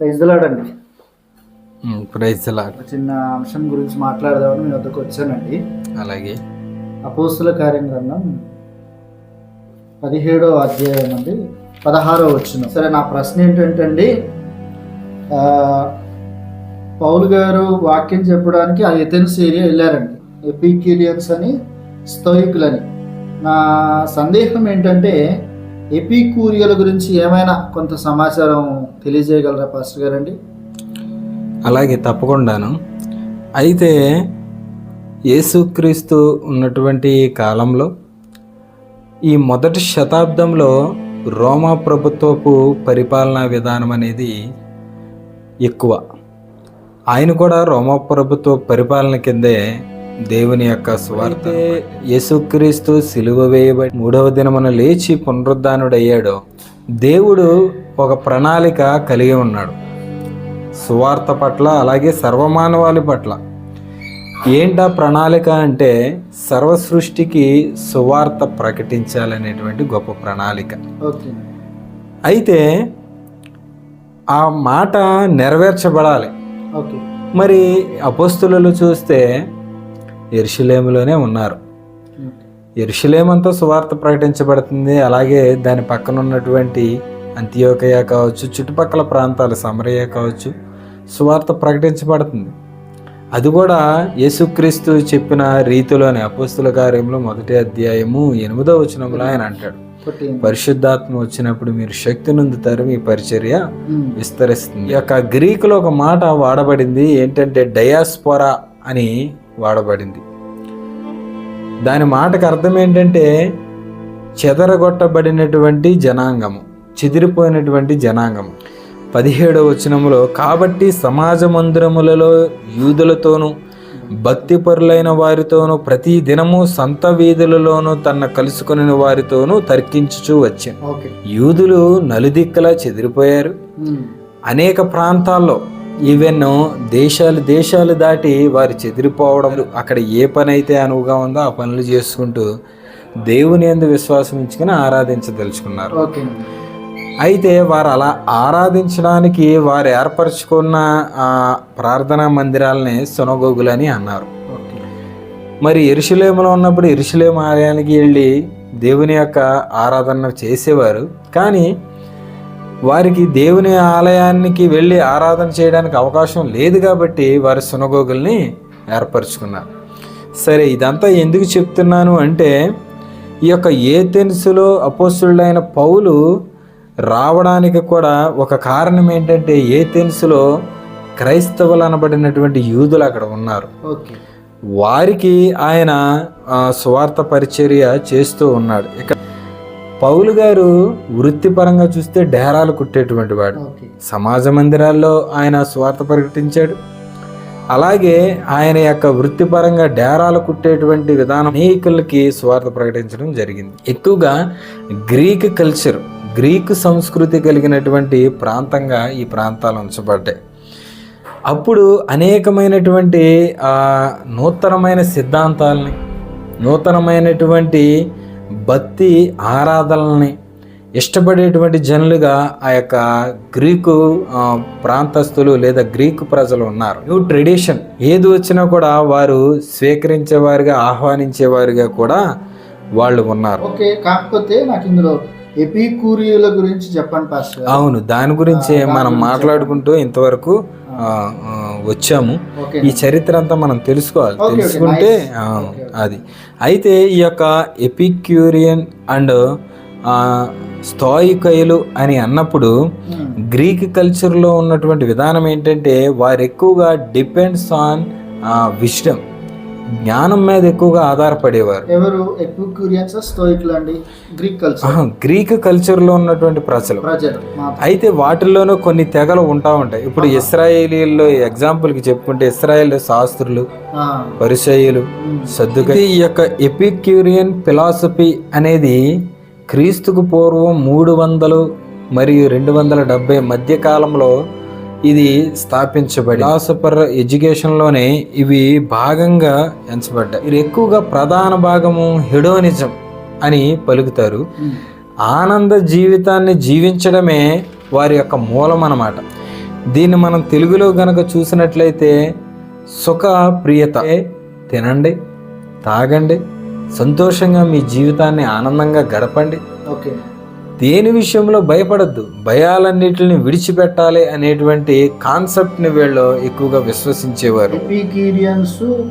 Praise lord ఒక చిన్న అంశం గురించి మాట్లాడదామని మీ వద్దకు వచ్చానండి. అలాగే. అపోస్తుల కార్యం గ్రంథం పదిహేడో అధ్యాయం అండి పదహారో వచ్చిన సరే నా ప్రశ్న ఏంటంటే పౌలు గారు వాక్యం చెప్పడానికి ఆ ఎథెన్స్ ఏరియా వెళ్ళారండి. ఎపిక్యూరియన్స్ అని స్తోయికులని నా సందేహం ఏంటంటే ఎపికూరియల గురించి ఏమైనా కొంత సమాచారం తెలియజేయగలరా పాస్టర్ గారండి? అలాగే తప్పకుండాను. అయితే యేసుక్రీస్తు ఉన్నటువంటి కాలంలో ఈ మొదటి శతాబ్దంలో రోమా ప్రభుత్వపు పరిపాలనా విధానం అనేది ఎక్కువ. ఆయన కూడా రోమా ప్రభుత్వ పరిపాలన కిందే దేవుని యొక్క స్వార్థ యేసుక్రీస్తు సిలువ వేయబడి మూడవ దినమున లేచి పునరుద్ధానుడయ్యాడో. దేవుడు ఒక ప్రణాళిక కలిగి ఉన్నాడు. సువార్త పట్ల అలాగే సర్వమానవాళి పట్ల. ఏంటా ప్రణాళిక అంటే సర్వ సృష్టికి సువార్త ప్రకటించాలనేటువంటి గొప్ప ప్రణాళిక. అయితే ఆ మాట నెరవేర్చబడాలి. మరి అపోస్తులు చూస్తే ఎరుషులేములోనే ఉన్నారు. ఎరుషులేమంతా సువార్త ప్రకటించబడుతుంది. అలాగే దాని పక్కన ఉన్నటువంటి అంత్యోకయ కావచ్చు చుట్టుపక్కల ప్రాంతాలు సమరయ్య కావచ్చు సువార్త ప్రకటించబడుతుంది. అది కూడా యేసుక్రీస్తు చెప్పిన రీతిలోనే అపోస్తుల కార్యంలో మొదటి అధ్యాయము ఎనిమిదో వచనంలో ఆయన అంటాడు. పరిశుద్ధాత్మ వచ్చినప్పుడు మీరు శక్తి నొందుతారు మీ పరిచర్య విస్తరిస్తుంది. ఈ యొక్క గ్రీకులో ఒక మాట వాడబడింది ఏంటంటే డయాస్పోరా అని. వాడబడింది. దాని మాటకు అర్థం ఏంటంటే చెదరగొట్టబడినటువంటి జనాంగము చెదిరిపోయినటువంటి జనాంగము. పదిహేడవ వచనములో కాబట్టి సమాజ మందిరములలో యూదులతోనూ భక్తిపరులైన వారితోనూ ప్రతి దినము సంత వీధులలోనూ తన కలుసుకుని వారితోనూ తర్కించుచూ వచ్చాను. ఓకే. యూదులు నలుదిక్కలా చెదిరిపోయారు. అనేక ప్రాంతాల్లో ఈవెన్ దేశాలు దేశాలు దాటి వారు చెదిరిపోవడం అక్కడ ఏ పని అయితే అనువుగా ఉందో ఆ పనులు చేసుకుంటూ దేవుని ఎందు విశ్వాసం ఉంచుకుని ఆరాధించదలుచుకున్నారు. అయితే వారు అలా ఆరాధించడానికి వారు ఏర్పరచుకున్న ఆ ప్రార్థనా మందిరాలని సునగోగులని అన్నారు. మరి ఎరుషులేములో ఉన్నప్పుడు ఎరుషులేము ఆలయానికి వెళ్ళి దేవుని యొక్క ఆరాధన చేసేవారు. కానీ వారికి దేవుని ఆలయానికి వెళ్ళి ఆరాధన చేయడానికి అవకాశం లేదు కాబట్టి వారి సునగోగుల్ని ఏర్పరచుకున్నారు సరే ఇదంతా ఎందుకు చెప్తున్నాను అంటే ఈ యొక్క ఏథెన్సులో అపోస్తుడైన పౌలు రావడానికి కూడా ఒక కారణం ఏంటంటే ఏథెన్సులో క్రైస్తవులు అనబడినటువంటి యూదులు అక్కడ ఉన్నారు. వారికి ఆయన స్వార్థ పరిచర్య చేస్తూ ఉన్నాడు. ఇక పౌలు గారు వృత్తిపరంగా చూస్తే డేరాలు కుట్టేటువంటి వాడు. సమాజ మందిరాల్లో ఆయన స్వార్థ ప్రకటించాడు. అలాగే ఆయన యొక్క వృత్తిపరంగా డేరాలు కుట్టేటువంటి విధానం అనేకులకి స్వార్థ ప్రకటించడం జరిగింది. ఎక్కువగా గ్రీక్ కల్చర్ గ్రీకు సంస్కృతి కలిగినటువంటి ప్రాంతంగా ఈ ప్రాంతాలు ఉంచబడ్డాయి. అప్పుడు అనేకమైనటువంటి నూతనమైన సిద్ధాంతాలని నూతనమైనటువంటి భక్తి ఆరాధనల్ని ఇష్టపడేటువంటి జనులుగా ఆ యొక్క గ్రీకు ప్రాంతస్తులు లేదా గ్రీకు ప్రజలు ఉన్నారు. న్యూ ట్రెడిషన్ ఏది వచ్చినా కూడా వారు స్వీకరించేవారుగా ఆహ్వానించేవారుగా కూడా వాళ్ళు ఉన్నారు. ఓకే కాకపోతే నాకు ఇందులో ఎపికూరియుల గురించి చెప్పండి. అవును దాని గురించి మనం మాట్లాడుకుంటూ ఇంతవరకు వచ్చాము. ఈ చరిత్ర అంతా మనం తెలుసుకోవాలి. తెలుసుకుంటే. అది. అయితే ఈ యొక్క ఎపిక్యూరియన్ అండ్ స్థాయికయులు అని అన్నప్పుడు ఉమ్, గ్రీక్ కల్చర్లో ఉన్నటువంటి విధానం ఏంటంటే వారు ఎక్కువగా డిపెండ్స్ ఆన్ విజ్డమ్ జ్ఞానం మీద ఎక్కువగా ఆధారపడేవారు. ఎవరు? ఎపికూరియన్స్ స్టోయిక్లు అండి? గ్రీక్ కల్చర్ కల్చర్లో ఉన్నటువంటి ప్రజలు. అయితే వాటిల్లోనూ కొన్ని తెగలు ఉంటా ఉంటాయి. ఇప్పుడు ఇస్రాయేలీల్లో ఎగ్జాంపుల్కి చెప్పుకుంటే ఇస్రాయేల్ శాస్త్రులు పరిచయులు సర్దుక ఈ యొక్క ఎపిక్యూరియన్ ఫిలాసఫీ అనేది క్రీస్తుకు పూర్వం మూడు వందలు మరియు రెండు వందల డెబ్బై మధ్య కాలంలో ఇది స్థాపించబడి ఫిలాసఫర్ ఎడ్యుకేషన్లోనే ఇవి భాగంగా ఎంచబడ్డాయి. ఇది ఎక్కువగా ప్రధాన భాగము హెడోనిజం అని పలుకుతారు. ఆనంద జీవితాన్ని జీవించడమే వారి యొక్క మూలం అన్నమాట. దీన్ని మనం తెలుగులో గనక చూసినట్లయితే సుఖ ప్రియత తినండి తాగండి సంతోషంగా మీ జీవితాన్ని ఆనందంగా గడపండి. ఓకే. దేని విషయంలో భయపడద్దు. భయాలన్నిటిని విడిచిపెట్టాలి అనేటువంటి కాన్సెప్ట్ని వీళ్ళు ఎక్కువగా విశ్వసించేవారు.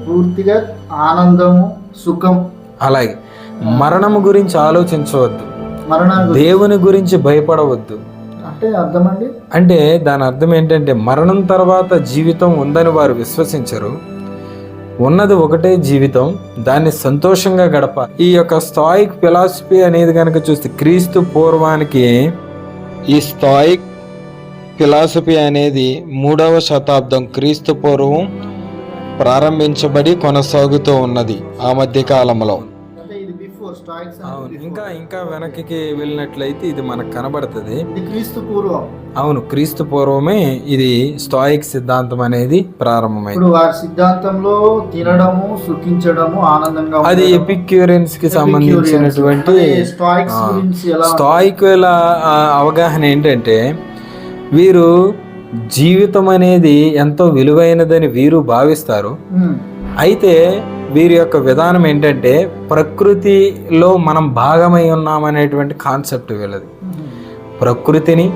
పూర్తిగా ఆనందము సుఖం. అలాగే మరణము గురించి ఆలోచించవద్దు. దేవుని గురించి భయపడవద్దు. అంటే అర్థమండి? అంటే దాని అర్థం ఏంటంటే మరణం తర్వాత జీవితం ఉందని వారు విశ్వసించరు. ఉన్నది ఒకటే జీవితం దాన్ని సంతోషంగా గడప. ఈ యొక్క స్థాయిక్ ఫిలాసఫీ అనేది కనుక చూస్తే క్రీస్తు పూర్వానికి ఈ స్థాయిక్ ఫిలాసఫీ అనేది మూడవ శతాబ్దం క్రీస్తు పూర్వం ప్రారంభించబడి కొనసాగుతూ ఉన్నది ఆ మధ్య స్టాయిక్స్ అవును ఇంకా ఇంకా వెనక్కి వెళ్ళినట్లయితే ఇది మనకు కనబడుతుంది. ఇది క్రీస్తు పూర్వం. అవును క్రీస్తు పూర్వమే ఇది స్టాయిక్ సిద్ధాంతం అనేది ప్రారంభమైంది. ఇప్పుడు వారి సిద్ధాంతంలో తినడము సుఖించడము ఆనందంగా అది ఎపిక్యూరియన్స్. కి సంబంధించినటువంటి ఆ, అవగాహన ఏంటంటే వీరు జీవితం అనేది ఎంతో విలువైనదని వీరు భావిస్తారు. అయితే వీరి యొక్క విధానం ఏంటంటే ప్రకృతిలో మనం భాగమై ఉన్నామనేటువంటి కాన్సెప్ట్ వీళ్ళది. ప్రకృతిని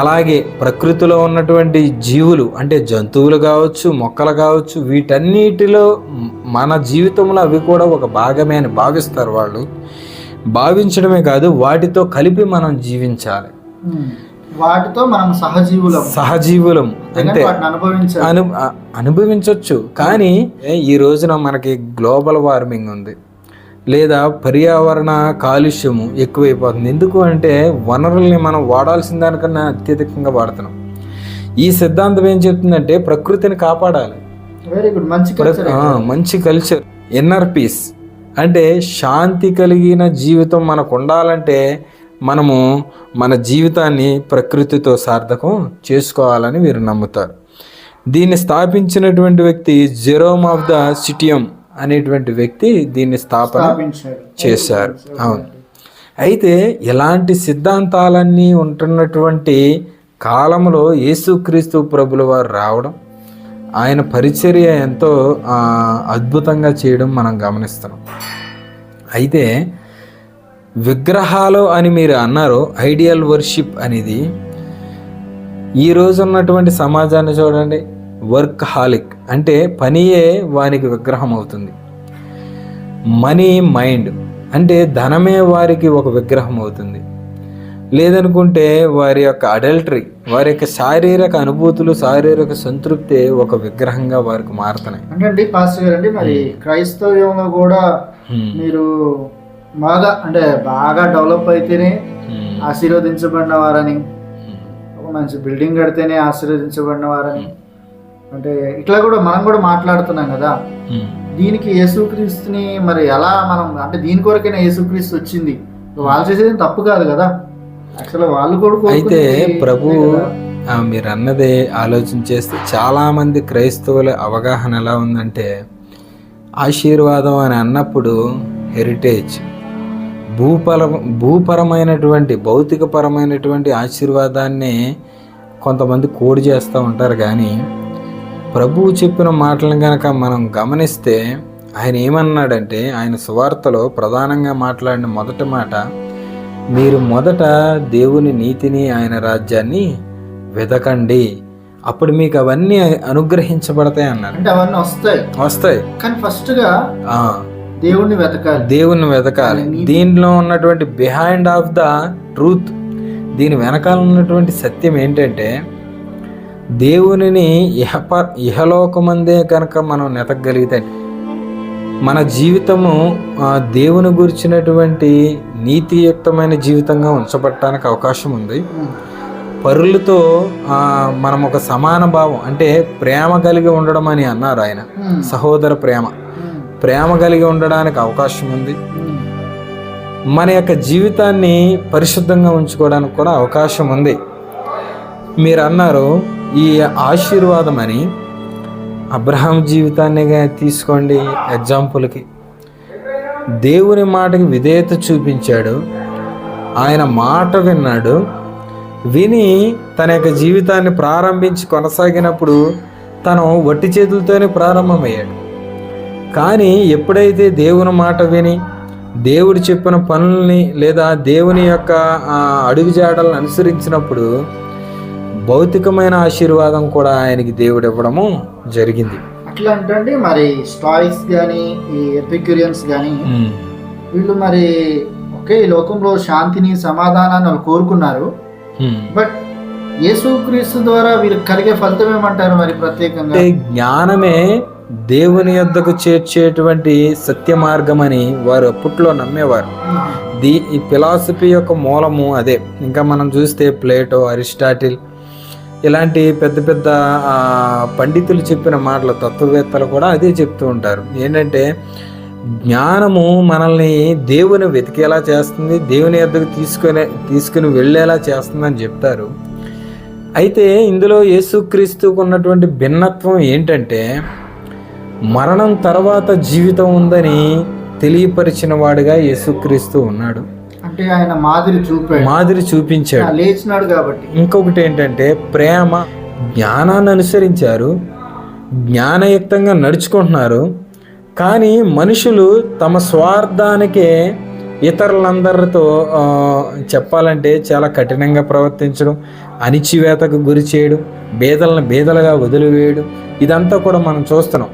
అలాగే ప్రకృతిలో ఉన్నటువంటి జీవులు అంటే జంతువులు కావచ్చు మొక్కలు కావచ్చు వీటన్నిటిలో మన జీవితంలో అవి కూడా ఒక భాగమే అని భావిస్తారు వాళ్ళు. భావించడమే కాదు వాటితో కలిపి మనం జీవించాలి. వాటితో మనం సహజీవులం. సహజీవులం అనుభవించాలి. అను అనుభవించవచ్చు కానీ ఈ రోజున మనకి గ్లోబల్ వార్మింగ్ ఉంది. లేదా పర్యావరణ కాలుష్యము ఎక్కువైపోతుంది. ఎందుకు అంటే వనరుల్ని మనం వాడాల్సిన దానికన్నా అత్యధికంగా వాడుతున్నాం. ఈ సిద్ధాంతం ఏం చెప్తుందంటే ప్రకృతిని కాపాడాలి. వెరీ గుడ్ మంచి కల్చర్ మంచి కల్చర్ ఇన్నర్ పీస్ అంటే శాంతి కలిగిన జీవితం మనకు ఉండాలంటే మనము మన జీవితాన్ని ప్రకృతితో సార్థకం చేసుకోవాలని వీరు నమ్ముతారు. దీన్ని స్థాపించినటువంటి వ్యక్తి జెరోమ్ ఆఫ్ ద సిటియం అనేటువంటి వ్యక్తి దీన్ని స్థాపన చేశారు. అవును. అయితే ఇలాంటి సిద్ధాంతాలన్నీ ఉంటున్నటువంటి కాలంలో యేసుక్రీస్తు ప్రభుల వారు రావడం ఆయన పరిచర్య ఎంతో అద్భుతంగా చేయడం మనం గమనిస్తున్నాం. అయితే విగ్రహాలు అని మీరు అన్నారు ఐడియల్ వర్షిప్ అనేది ఈ రోజు ఉన్నటువంటి సమాజాన్ని చూడండి వర్క్ హాలిక్ అంటే పనియే వానికి విగ్రహం అవుతుంది. మనీ మైండ్ అంటే ధనమే వారికి ఒక విగ్రహం అవుతుంది. లేదనుకుంటే వారి యొక్క అడల్టరీ వారి యొక్క శారీరక అనుభూతులు శారీరక సంతృప్తి ఒక విగ్రహంగా వారికి మారుతున్నాయి. అంటే మరి క్రైస్తవ్యంలో కూడా హ్మ్. మీరు బాగా అంటే బాగా డెవలప్ అయితేనే హ్మ్. ఆశీర్వదించబడిన వారని ఒక మంచి బిల్డింగ్ కడితేనే ఆశీర్వదించబడిన వారని అంటే ఇట్లా కూడా మనం కూడా మాట్లాడుతున్నాం కదా. దీనికి యేసుక్రీస్తుని మరి ఎలా మనం అంటే దీని కొరకైనా యేసుక్రీస్తు వచ్చింది. వాళ్ళు చేసేది తప్పు కాదు కదా. యాక్చువల్గా వాళ్ళు కూడా అయితే ప్రభు మీరు అన్నదే ఆలోచన చేస్తే చాలామంది క్రైస్తవుల అవగాహన ఎలా ఉందంటే ఆశీర్వాదం అని అన్నప్పుడు హెరిటేజ్ భూపర భూపరమైనటువంటి భౌతికపరమైనటువంటి ఆశీర్వాదాన్ని కొంతమంది కోడి చేస్తూ ఉంటారు. కానీ ప్రభువు చెప్పిన మాటలను కనుక మనం గమనిస్తే ఆయన ఏమన్నాడంటే ఆయన సువార్తలో ప్రధానంగా మాట్లాడిన మొదటి మాట మీరు మొదట దేవుని నీతిని ఆయన రాజ్యాన్ని వెతకండి అప్పుడు మీకు అవన్నీ అనుగ్రహించబడతాయి అన్నారు అంటే అవన్నీ వస్తాయి. వస్తాయి. కానీ ఫస్ట్గా ఆ, దేవుణ్ణి వెతకాలి దేవుణ్ణి వెతకాలి దీనిలో ఉన్నటువంటి బిహైండ్ ఆఫ్ ద ట్రూత్ దీని వెనకాల ఉన్నటువంటి సత్యం ఏంటంటే దేవునిని ఇహప ఇహలోకమందే కనుక మనం నెతకగలిగితే మన జీవితము దేవుని గురించినటువంటి నీతియుక్తమైన జీవితంగా ఉంచబడటానికి అవకాశం ఉంది. పరులతో మనం ఒక సమాన భావం అంటే ప్రేమ కలిగి ఉండడం అని అన్నారు ఆయన. సహోదర ప్రేమ. ప్రేమ కలిగి ఉండడానికి అవకాశం ఉంది. మన యొక్క జీవితాన్ని పరిశుద్ధంగా ఉంచుకోవడానికి కూడా అవకాశం ఉంది. మీరు అన్నారు ఈ ఆశీర్వాదం అని. అబ్రహాం జీవితాన్ని తీసుకోండి ఎగ్జాంపుల్కి. దేవుని మాటకి విధేయత చూపించాడు. ఆయన మాట విన్నాడు. విని తన యొక్క జీవితాన్ని ప్రారంభించి కొనసాగినప్పుడు తను వట్టి చేతులతోనే ప్రారంభమయ్యాడు. కానీ ఎప్పుడైతే దేవుని మాట విని దేవుడు చెప్పిన పనుల్ని లేదా దేవుని యొక్క అడుగుజాడలను అనుసరించినప్పుడు భౌతికమైన ఆశీర్వాదం కూడా ఆయనకి దేవుడు ఇవ్వడము జరిగింది. అట్లా అంటే మరి స్టాయిక్స్ కానీ ఈ ఎపిక్యూరియన్స్ కానీ వీళ్ళు మరి ఒకే ఈ లోకంలో శాంతిని సమాధానాన్ని వాళ్ళు కోరుకున్నారు. బట్ యేసుక్రీస్తు ద్వారా వీళ్ళకి కలిగే ఫలితం ఏమంటారు మరి ప్రత్యేకంగా? జ్ఞానమే దేవుని యొద్దకు చేర్చేటువంటి సత్య మార్గం అని వారు అప్పట్లో నమ్మేవారు. ది ఈ ఫిలాసఫీ యొక్క మూలము అదే. ఇంకా మనం చూస్తే ప్లేటో అరిస్టాటిల్ ఇలాంటి పెద్ద పెద్ద పండితులు చెప్పిన మాటలు తత్వవేత్తలు కూడా అదే చెప్తూ ఉంటారు. ఏంటంటే జ్ఞానము మనల్ని దేవుని వెతికేలా చేస్తుంది దేవుని యొద్దకు తీసుకునే తీసుకుని వెళ్ళేలా చేస్తుందని చెప్తారు. అయితే ఇందులో యేసుక్రీస్తుకు ఉన్నటువంటి భిన్నత్వం ఏంటంటే మరణం తర్వాత జీవితం ఉందని తెలియపరిచిన వాడుగా యేసుక్రీస్తు ఉన్నాడు. అంటే ఆయన మాదిరి చూపాడు. మాదిరి చూపించాడు. లేచినాడు కాబట్టి. ఇంకొకటి ఏంటంటే ప్రేమ జ్ఞానాన్ని అనుసరించారు. జ్ఞానయుక్తంగా నడుచుకుంటున్నారు. కానీ మనుషులు తమ స్వార్థానికే ఇతరులందరితో చెప్పాలంటే చాలా కఠినంగా ప్రవర్తించడం అణిచివేతకు గురి చేయడం బేదలను బేదలుగా వదిలివేయడం ఇదంతా కూడా మనం చూస్తున్నాం.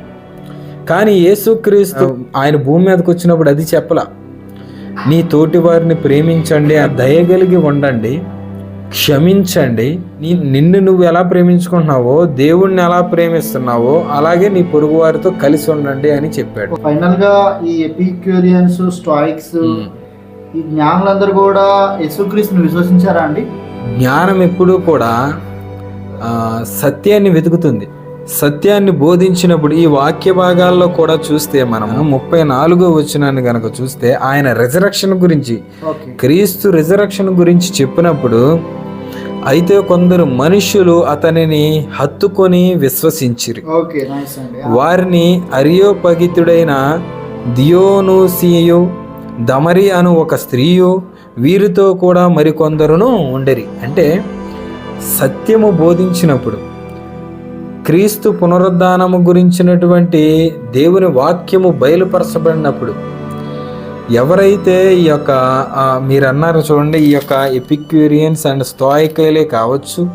కానీ యేసుక్రీస్తు ఆయన భూమి మీదకి వచ్చినప్పుడు అది చెప్పలా. నీ తోటి వారిని ప్రేమించండి ఆ దయగలిగి ఉండండి క్షమించండి. నీ నిన్ను నువ్వు ఎలా ప్రేమించుకుంటున్నావో దేవుణ్ణి ఎలా ప్రేమిస్తున్నావో అలాగే నీ పొరుగు వారితో కలిసి ఉండండి అని చెప్పాడు. ఫైనల్గా ఈ ఎపిక్యూరియన్స్ స్టాయిక్స్ ఈ జ్ఞానులందరూ కూడా యేసుక్రీస్తుని విశ్వసించారా అండి? జ్ఞానం ఎప్పుడూ కూడా సత్యాన్ని వెతుకుతుంది. సత్యాన్ని బోధించినప్పుడు ఈ వాక్య భాగాల్లో కూడా చూస్తే మనము ముప్పై నాలుగో వచ్చినాన్ని కనుక చూస్తే ఆయన రిజరక్షన్ గురించి క్రీస్తు రిజరక్షన్ గురించి చెప్పినప్పుడు అయితే కొందరు మనుష్యులు అతనిని హత్తుకొని విశ్వసించిరి. వారిని అరియోపగితుడైన దియోనూసియు దమరి అను ఒక స్త్రీయు వీరితో కూడా మరికొందరును ఉండరి. అంటే సత్యము బోధించినప్పుడు క్రీస్తు పునరుద్ధానము గురించినటువంటి దేవుని వాక్యము బయలుపరచబడినప్పుడు ఎవరైతే ఈ యొక్క మీరు అన్నారు చూడండి ఈ యొక్క ఎపిక్యూరియన్స్ అండ్ స్టాయికైలే కావచ్చు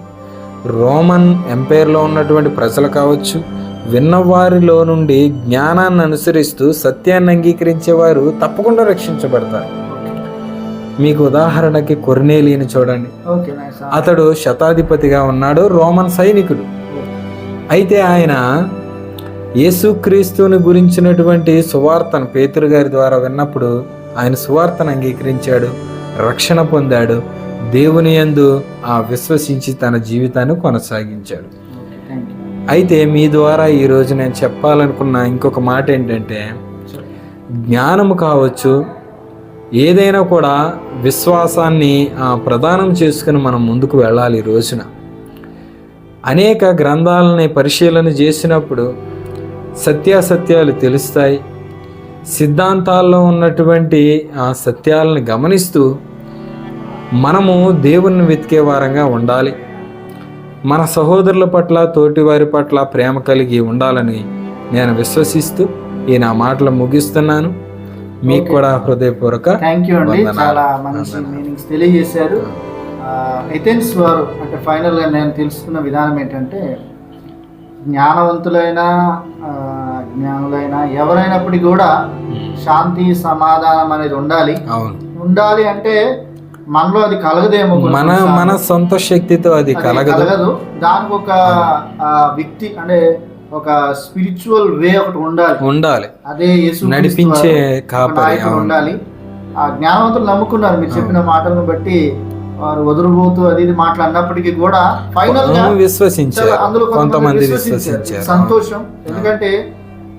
రోమన్ ఎంపైర్లో ఉన్నటువంటి ప్రజలు కావచ్చు విన్నవారిలో నుండి జ్ఞానాన్ని అనుసరిస్తూ సత్యాన్ని అంగీకరించేవారు తప్పకుండా రక్షించబడతారు. మీకు ఉదాహరణకి కొర్నేలిని చూడండి. అతడు శతాధిపతిగా ఉన్నాడు రోమన్ సైనికుడు. అయితే ఆయన యేసుక్రీస్తుని గురించినటువంటి సువార్తను పేతురు గారి ద్వారా విన్నప్పుడు ఆయన సువార్తను అంగీకరించాడు రక్షణ పొందాడు దేవుని యందు ఆ విశ్వసించి తన జీవితాన్ని కొనసాగించాడు. అయితే మీ ద్వారా ఈరోజు నేను చెప్పాలనుకున్న ఇంకొక మాట ఏంటంటే జ్ఞానము కావచ్చు ఏదైనా కూడా విశ్వాసాన్ని ఆ, ప్రదానం చేసుకుని మనం ముందుకు వెళ్ళాలి ఈ రోజున. అనేక గ్రంథాలని పరిశీలన చేసినప్పుడు సత్యాసత్యాలు తెలుస్తాయి. సిద్ధాంతాల్లో ఉన్నటువంటి ఆ సత్యాలను గమనిస్తూ మనము దేవుణ్ణి వెతికే వారంగా ఉండాలి. మన సహోదరుల పట్ల తోటి వారి పట్ల ప్రేమ కలిగి ఉండాలని నేను విశ్వసిస్తూ ఈ నా మాటలు ముగిస్తున్నాను. మీకు కూడా హృదయపూర్వక థ్యాంక్ యూ అండి. చాలా మంచి మీనింగ్స్ తెలియజేశారు. ఎథెన్స్ వారు అంటే ఫైనల్గా నేను తెలుసుకున్న విధానం ఏంటంటే జ్ఞానవంతులైన జ్ఞానులైన ఎవరైనప్పటికీ కూడా శాంతి సమాధానం అనేది ఉండాలి. ఉండాలి అంటే మనలో అది కలగదేమో మన. మన సొంత శక్తితో అది కలగదు. కలగదు. దానికి ఒక వ్యక్తి అంటే ఒక స్పిరిచువల్ వే ఒకటి ఉండాలి. ఉండాలి. అదే నడిపించే. ఉండాలి. ఆ జ్ఞానవంతులు నమ్ముకున్నారు. మీరు చెప్పిన మాటలను బట్టి వారు వదులుబోతూ అది ఇది మాట్లాడినప్పటికీ కూడా ఫైనల్గా విశ్వసించారు. అందులో కొంతమంది విశ్వసించారు. సంతోషం. ఎందుకంటే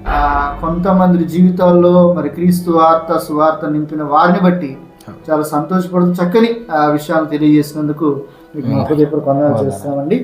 ఆ, కొంతమంది జీవితాల్లో మరి క్రీస్తు వార్త సువార్త నింపిన వారిని బట్టి చాలా సంతోషపడుతూ చక్కని ఆ విషయాలు తెలియజేసినందుకు మీకు హృదయపూర్వక వందనాలు చేస్తామండి